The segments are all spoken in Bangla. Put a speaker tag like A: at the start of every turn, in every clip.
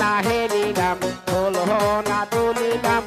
A: না হেরিলাম হলো না তুলিলাম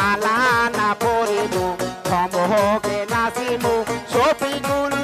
A: পালা না পড়িনু সমহকে নাচিনু সপিগুল